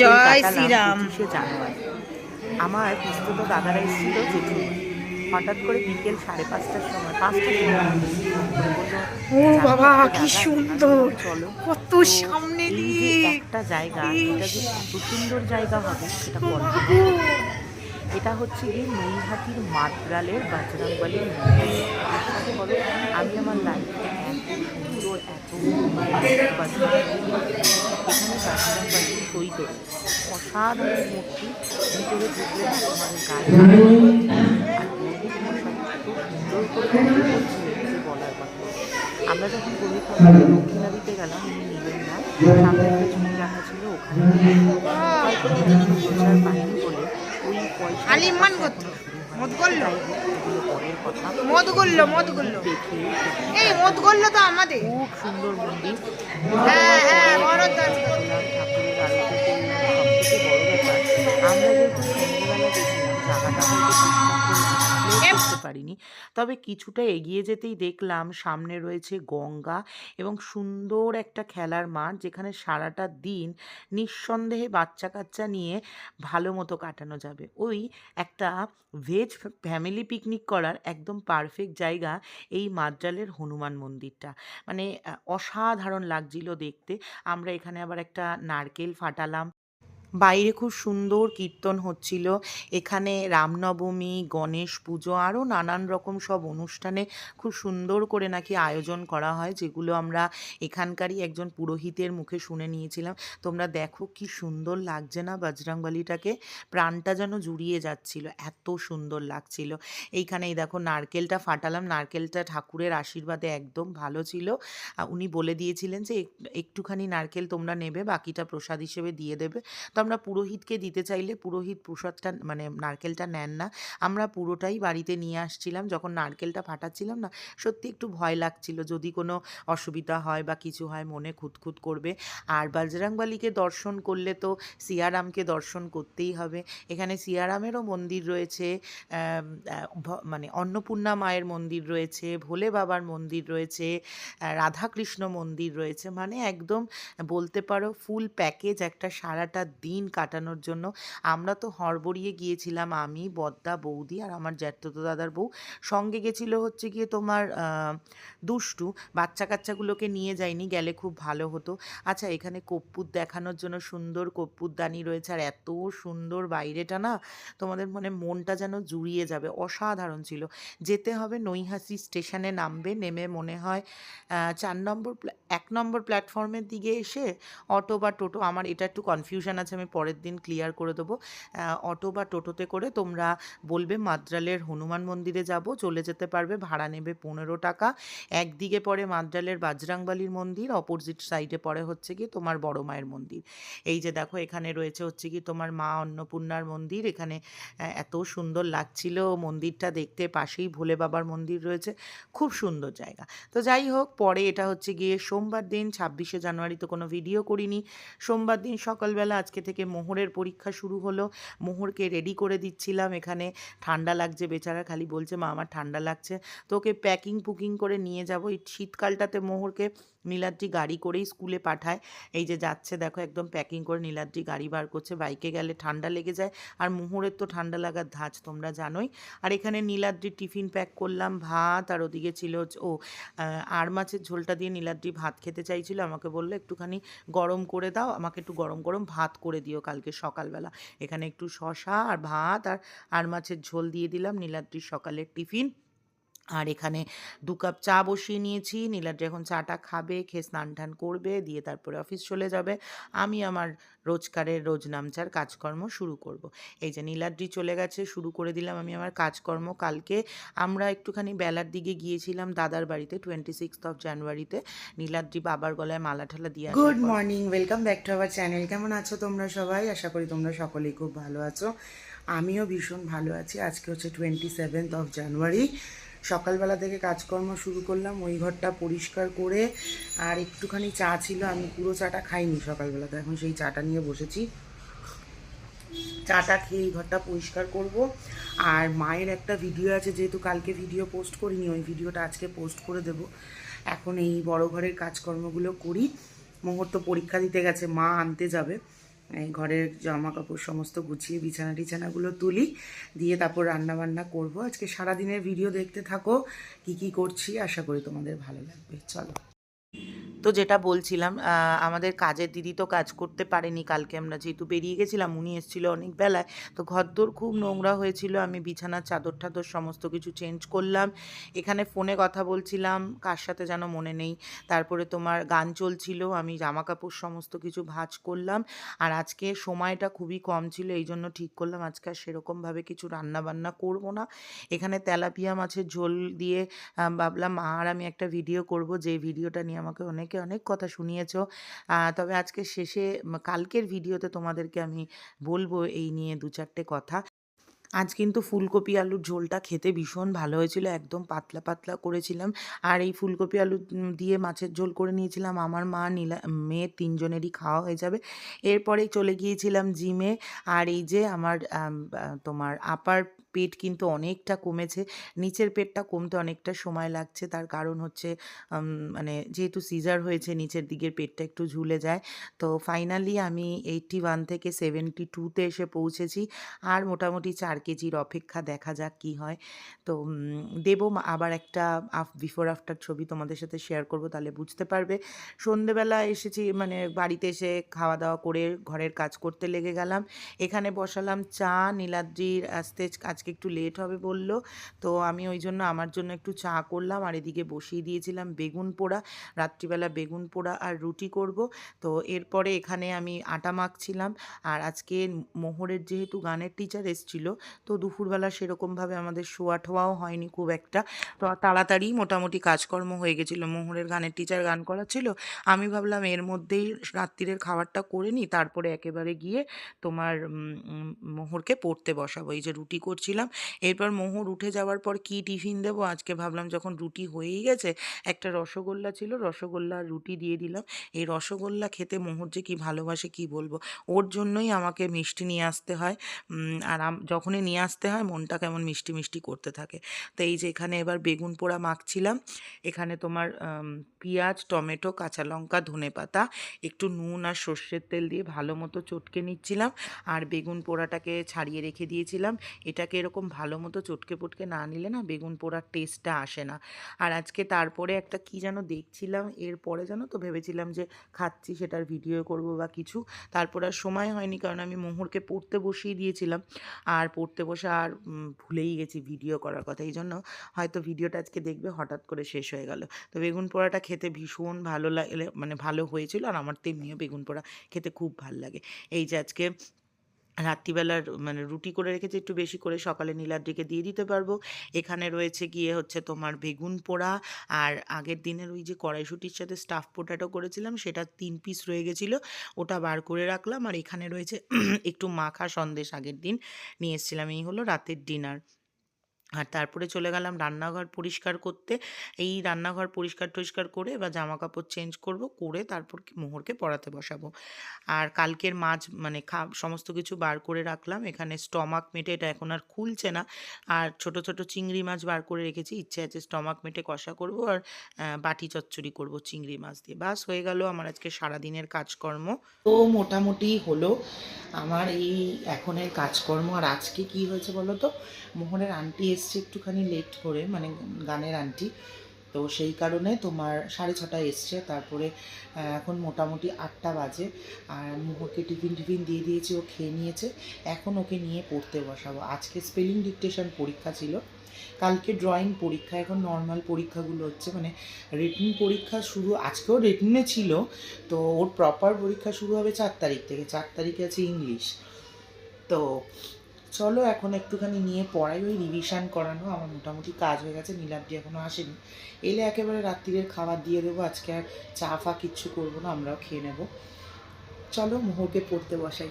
জয় শ্রীরাম। আমার পিস্তত দাদারা এসেছিল জেঠু হঠাৎ করে বিকেল সাড়ে পাঁচটার সময় পাঁচটার সময় ও বাবা কি সুন্দর। চলো কত সামনে দিয়ে। একটা জায়গা এটা যে কত সুন্দর জায়গা হবে সেটা এটা হচ্ছে গিয়ে নৈহাটির মাদ্রালের মন্দির। বিশ্বাস আমি আমার লাইফে এত সুন্দর এত বাজরাংবালি এখানে বাজরাংবালি করে অসাধারণ মূর্তি। ভিতরে ঢুকলে না তোমাদের গায়ে বলার কথা। আমরা যখন মশাইকে দক্ষিণা দিতে গেলাম উনি নিলেন না সামনে একটা রাখা ছিল ওখানে। হয়তো পাইনি বলে ওই পয়সা আলিমান গোত্র। মদ গল্ল? পরের কথা। মদ গল্ল মদ এই মদ গল্ল তো আমাদের। খুব সুন্দর মন্দির। হ্যাঁ হ্যাঁ ঠাকুরের আমরা যেহেতু সন্ধ্যেবেলা গেছিলাম জায়গাটা হয়তো ঠিকঠাক করে explore করতে পারিনি। তবে কিছুটা এগিয়ে যেতেই দেখলাম সামনে রয়েছে গঙ্গা এবং সুন্দর একটা খেলার মাঠ যেখানে সারাটা দিন নিঃসন্দেহে বাচ্চা কাচ্চা নিয়ে ভালো মতো কাটানো যাবে। ওই একটা ভেজ ফ্যামিলি পিকনিক করার একদম পারফেক্ট জায়গা এই মাদ্রালের হনুমান মন্দিরটা। মানে অসাধারণ লাগছিল দেখতে। আমরা এখানে আবার একটা নারকেল ফাটালাম বাইরে খুব সুন্দর কীর্তন হচ্ছিল। এখানে রামনবমী, গণেশ পুজো আরও নানান রকম সব অনুষ্ঠানে খুব সুন্দর করে নাকি আয়োজন করা হয়, যেগুলো আমরা এখানকারই একজন পুরোহিতের মুখে শুনে নিয়েছিলাম। তোমরা দেখো কি সুন্দর লাগছে না বজরংবলিটাকে? প্রাণটা যেন জুড়িয়ে যাচ্ছিল, এত সুন্দর লাগছিল। এইখানে এই দেখো নারকেলটা ফাটালাম, নারকেলটা ঠাকুরের আশীর্বাদে একদম ভালো ছিল। উনি বলে দিয়েছিলেন যে এক- একটুখানি নারকেল তোমরা নেবে, বাকিটা প্রসাদ হিসেবে দিয়ে দেবে। তো আমরা পুরোহিতকে দিতে চাইলে পুরোহিত প্রসাদটা মানে নারকেলটা নেন না। আমরা পুরোটাই বাড়িতে নিয়ে আসছিলাম, যখন নারকেলটা ফাটাচ্ছিলাম না, সত্যি একটু ভয় লাগছিল, যদি কোনো অসুবিধা হয় বা কিছু হয় মনে খুঁতখুত করবে। আর বজরংবলীকে দর্শন করলে তো সিয়ারামকে দর্শন করতেই হবে। এখানে সিয়ারামেরও মন্দির রয়েছে মানে অন্নপূর্ণা মায়ের মন্দির রয়েছে, ভোলে বাবার মন্দির রয়েছে রাধাকৃষ্ণ মন্দির রয়েছে। মানে একদম বলতে পারো ফুল প্যাকেজ একটা সারাটা দিন কাটানোর জন্য। আমরা তো হড়বড়িয়ে গিয়েছিলাম, আমি, বদ্দা, বৌদি আর আমার জ্যাঠতো দাদার বউ। সঙ্গে গেছিল হচ্ছে গিয়ে তোমার দুষ্টু। বাচ্চা কাচ্চাগুলোকে নিয়ে যায়নি গেলে খুব ভালো হতো। আচ্ছা এখানে কপ্পুর দেখানোর জন্য সুন্দর কপ্পুরদানি রয়েছে আর এত সুন্দর বাইরেটা না, তোমাদের মানে মনটা যেন জুড়িয়ে যাবে। অসাধারণ ছিল। যেতে হবে নৈহাসি স্টেশনে নামবে, নেমে মনে হয় চার নম্বর এক নম্বর প্ল্যাটফর্মের দিকে এসে অটো বা টোটো, আমার এটা একটু কনফিউশন আছে আমি পরের দিন ক্লিয়ার করে দেবো। অটো বা টোটোতে করে তোমরা বলবে মাদ্রালের হনুমান মন্দিরে যাব, চলে যেতে পারবে, ভাড়া নেবে পনেরো টাকা। একদিকে পরে মাদ্রালের বাজরাংবালির মন্দির অপোজিট সাইডে পরে হচ্ছে কি তোমার বড় মায়ের মন্দির। এই যে দেখো, এখানে রয়েছে হচ্ছে কি তোমার মা অন্নপূর্ণার মন্দির। এখানে এত সুন্দর লাগছিল মন্দিরটা দেখতে, পাশেই ভোলে বাবার মন্দির রয়েছে। খুব সুন্দর জায়গা। তো যাই হোক, পরে এটা হচ্ছে গিয়ে সোমবার দিন, ছাব্বিশে জানুয়ারি তো কোনো ভিডিও করিনি। সোমবার দিন সকালবেলা আজকে থেকে মোহরের পরীক্ষা শুরু হলো। মোহরকে রেডি করে দিচ্ছিলাম এখানে। ঠান্ডা লাগছে, বেচারা খালি বলছে, মা, আমার ঠান্ডা লাগছে। তো ওকে প্যাকিং পুকিং করে নিয়ে যাব। এই শীতকালটাতে মোহরকে নীলাদ্রি গাড়ি করেই স্কুলে পাঠায়। এই যে যাচ্ছে, দেখো একদম প্যাকিং করে নীলাদ্রি গাড়ি বার করছে। বাইকে গেলে ঠান্ডা লেগে যায়। আর মোহরের তো ঠান্ডা লাগার ধাঁচ, তোমরা জানোই। আর এখানে নীলাদ্রি টিফিন প্যাক করলাম, ভাত, আর ওদিকে ছিল ও আর মাছের ঝোলটা দিয়ে নীলাদ্রি ভাত খেতে চাইছিল। আমাকে বলল, একটুখানি গরম করে দাও, আমাকে একটু গরম গরম ভাত করে দিও কালকে সকালবেলা। এখানে একটু শশা আর ভাত, আর আর মাছের ঝোল দিয়ে দিলাম নীলাদ্রির সকালের টিফিন। আর এখানে দু কাপ চা বসিয়ে নিয়েছি। নীলাদ্রি এখন চাটা খাবে খেয়ে স্নান টান করবে দিয়ে তারপরে অফিস চলে যাবে। আমি আমার রোজকারের রোজ নামচার কাজকর্ম শুরু করব। এই যে নীলাদ্রি চলে গেছে শুরু করে দিলাম আমি আমার কাজকর্ম কালকে। আমরা একটুখানি বেলার দিকে গিয়েছিলাম দাদার বাড়িতে টোয়েন্টি সিক্সথ অফ জানুয়ারিতে নীলাদ্রি বাবার গলায় মালা ঠালা দিয়ে good morning welcome back to our channel কেমন আছো তোমরা সবাই? আশা করি তোমরা সকলেই খুব ভালো আছো। আমিও ভীষণ ভালো আছি। আজকে হচ্ছে টোয়েন্টি সেভেন্থ অফ জানুয়ারি সকালবেলা থেকে কাজকর্ম শুরু করলাম, ওই ঘরটা পরিষ্কার করে আর একটুখানি চা ছিল, আমি পুরো চাটা খাইনি সকালবেলাতে এখন সেই চাটা নিয়ে বসেছি। চাটা খেয়ে এই ঘরটা পরিষ্কার করব। আর মায়ের একটা ভিডিও আছে, যেহেতু কালকে ভিডিও পোস্ট করিনি, ওই ভিডিওটা আজকে পোস্ট করে দেব। এখন এই বড় ঘরের কাজকর্মগুলো করি। মোহর তো পরীক্ষা দিতে গেছে, মা আনতে যাবে। এই ঘরের জামা কাপড় সমস্ত গুছিয়ে, বিছানা টিছানাগুলো তুলি, দিয়ে তারপর রান্না বান্না করব। আজকে সারাদিনের ভিডিও দেখতে থাকো, কি কি করছি, আশা করি তোমাদের ভালো লাগবে। চলো। তো যেটা বলছিলাম আমাদের কাজের দিদি তো কাজ করতে পারেনি কালকে, আমরা যেহেতু বেরিয়ে গেছিলাম, উনি এসেছিল অনেক বেলায়, তো ঘরদোর খুব নোংরা হয়েছিল, আমি বিছানার চাদর টাদর সমস্ত কিছু চেঞ্জ করলাম, এখানে ফোনে কথা বলছিলাম, কার সাথে যেন মনে নেই, তারপরে তোমার গান চলছিল, আমি জামা কাপড় সমস্ত কিছু ভাজ করলাম, আর আজকে সময়টা খুবই কম ছিল, এই জন্য ঠিক করলাম, আজকে আর সেরকমভাবে কিছু রান্নাবান্না করব না, এখানে তেলাপিয়া মাছের ঝোল দিয়ে ভাবলাম আর আমি একটা ভিডিও করব, যে ভিডিওটা নিয়ে আমাকে অনেকে অনেক কথা শুনিয়েছো। তবে আজকে শেষে কালকের ভিডিওতে তোমাদেরকে আমি বলব এই নিয়ে দু চারটে কথা। আজ কিন্তু ফুলকপি আলুর ঝোলটা খেতে ভীষণ ভালো হয়েছিল, একদম পাতলা পাতলা করেছিলাম। আর এই ফুলকপি আলু দিয়ে মাছের ঝোল করে নিয়েছিলাম। আমার মা, নীলা, মেয়ে তিনজনেরই খাওয়া হয়ে যাবে। এরপরে চলে গিয়েছিলাম জিমে। আর এই যে আমার তোমার আপার পেট কিন্তু অনেকটা কমেছে। নিচের পেটটা কমতে অনেকটা সময় লাগছে। তার কারণ হচ্ছে মানে যেহেতু সিজার হয়েছে, নিচের দিকের পেটটা একটু ঝুলে যায়। তো ফাইনালি আমি এইটটি ওয়ান থেকে সেভেন্টি টুতে এসে পৌঁছেছি। আর মোটামুটি চার কেজির অপেক্ষা দেখা যাক কি হয়। তো দেবো আবার একটা আফ বিফোর আফটার ছবি তোমাদের সাথে শেয়ার করব, তাহলে বুঝতে পারবে। সন্ধেবেলা এসেছি মানে বাড়িতে এসে খাওয়া দাওয়া করে ঘরের কাজ করতে লেগে গেলাম। এখানে বসালাম চা, নীলাদ্রির আস্তে আজকে একটু লেট হবে বলল। তো আমি ওই জন্য আমার জন্য একটু চা করলাম আর এদিকে বসিয়ে দিয়েছিলাম বেগুন পোড়া, রাত্রিবেলা বেগুন পোড়া আর রুটি করব। তো এরপরে এখানে আমি আটা মাখছিলাম আর আজকে মোহরের যেহেতু গানের টিচার এসছিল, তো দুপুরবেলা সেরকমভাবে আমাদের শোয়া ঠোয়াও হয়নি খুব একটা। তো তাড়াতাড়ি মোটামুটি কাজকর্ম হয়ে গেছিল, মোহরের গানের টিচার গান করাচ্ছিল। আমি ভাবলাম এর মধ্যেই রাত্রিরের খাবারটা করে নিই, তারপরে একেবারে গিয়ে তোমার মোহরকে পড়তে বসাবো। এই যে রুটি করছিলাম এরপর মোহর উঠে যাওয়ার পর কি টিফিন দেবো? আজকে ভাবলাম যখন রুটি হয়েই গেছে, একটা রসগোল্লা ছিল রসগোল্লা রুটি দিয়ে দিলাম। এই রসগোল্লা খেতে মোহর যে কি ভালোবাসে কি বলব? ওর জন্যই আমাকে মিষ্টি নিয়ে আসতে হয়। আর যখনই নিয়ে আসতে হয় মনটা কেমন মিষ্টি মিষ্টি করতে থাকে। তো এই যে এখানে এবার বেগুন পোড়া মাখছিলাম। এখানে তোমার পেঁয়াজ, টমেটো, কাঁচা লঙ্কা, ধনে পাতা, একটু নুন আর সর্ষের তেল দিয়ে ভালো মতো চটকে নিচ্ছিলাম। আর বেগুন পোড়াটাকে ছাড়িয়ে রেখে দিয়েছিলাম। এটাকে এরকম ভালো মতো চটকে পটকে না নিলে না বেগুন পোড়ার টেস্টটা আসে না। আর আজকে তারপরে একটা কি যেন দেখছিলাম, এরপরে যেন তো ভেবেছিলাম যে খাচ্ছি সেটার ভিডিও করব বা কিছু। তারপর আর সময় হয়নি কারণ আমি মোহরকে পড়তে বসিয়ে দিয়েছিলাম। আর পড়তে বসে আর ভুলেই গেছি ভিডিও করার কথা। এই জন্য হয়তো ভিডিওটা আজকে দেখবে, হঠাৎ করে শেষ হয়ে গেল। তো বেগুন পোড়াটা খেতে ভীষণ ভালো লাগলে মানে ভালো হয়েছিল। আর আমার তেমনিও বেগুন পোড়া খেতে খুব ভালো লাগে। এই যে আজকে রাত্রিবেলার মানে রুটি করে রেখেছি, একটু বেশি করে সকালে নীলাদ্রিকে দিয়ে দিতে পারব। এখানে রয়েছে গিয়ে হচ্ছে তোমার বেগুন পোড়া, আর আগের দিনের ওই যে কড়াইশুটির সাথে স্টাফ পোটাটো করেছিলাম, সেটা তিন পিস রয়ে গেছিল, ওটা বার করে রাখলাম, আর এখানে রয়েছে একটু মাখা সন্দেশ আগের দিন নিয়ে এসেছিলাম, এই হলো রাতের ডিনার আর তারপরে চলে গেলাম রান্নাঘর পরিষ্কার করতে। এই রান্নাঘর পরিষ্কার টরিষ্কার করে বা জামা কাপড় চেঞ্জ করব, করে তারপর মোহরকে পড়াতে বসাবো। আর কালকের মাছ মানে খা, সমস্ত কিছু বার করে রাখলাম। এখানে স্টমাক মেটে, এটা এখন আর খুলছে না। আর ছোট ছোট চিংড়ি মাছ বার করে রেখেছি। ইচ্ছে আছে স্টমাক মেটে কষা করব আর বাটি চচ্চড়ি করব চিংড়ি মাছ দিয়ে। বাস হয়ে গেল আমার আজকে সারাদিনের কাজকর্ম। তো মোটামুটি হলো আমার এই এখনের কাজকর্ম। আর আজকে কি হয়েছে বলো তো? মোহনের আন্টি এসছে একটুখানি লেট করে মানে গানের আন্টি। তো সেই কারণে তোমার সাড়ে ছটায় এসছে, তারপরে এখন মোটামুটি আটটা বাজে। আর মোহরকে টিফিন টিফিন দিয়ে দিয়েছি, ও খেয়ে নিয়েছে। এখন ওকে নিয়ে পড়তে বসাবো। আজকে স্পেলিং ডিকটেশন পরীক্ষা ছিল। কালকে ড্রয়িং পরীক্ষা, এখন নর্মাল পরীক্ষাগুলো হচ্ছে। মানে রিটিন পরীক্ষা শুরু, আজকেও রিটিনে ছিল। তো ওর প্রপার পরীক্ষা শুরু হবে চার তারিখ থেকে। চার তারিখে আছে ইংলিশ তো চলো এখন একটুখানি নিয়ে পড়াই। ওই রিভিশন করানো, আমার মোটামুটি কাজ হয়ে গেছে নীলাব্দি এখনও আসেনি। এলে একেবারে রাত্রিরের খাবার দিয়ে দেবো, আজকে আর চা ফা কিচ্ছু করব না, আমরাও খেয়ে নেব। চলো মোহরকে পড়তে বসাই।